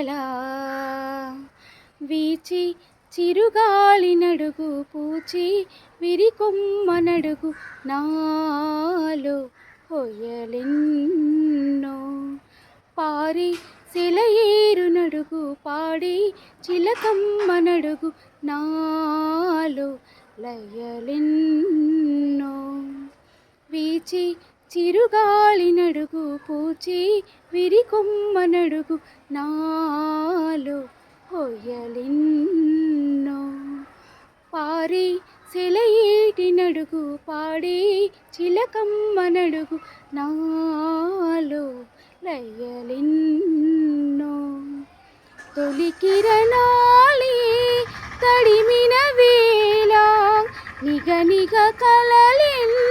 ఎడలా వీచి చిరుగాలి నడుగు పూచి విరికొమ్మనడుగు నాలో కొయ్యలిన్ను పారి శిలయేరునడుగు పాడి చిలకమ్మ నడుగు నాలో లయలెన్నో. వీచి చిరుగాలి నడుగు పూచి విరికొమ్మ నడుగు నాలో హొయ్యలెన్నో పారి సెలయేటి నడుగు పాడి చిలకమ్మ నడుగు నాలో లయలెన్నో. తొలి కిరణాలి తడిమిన వేళ నిగ నిగ కలలెన్నో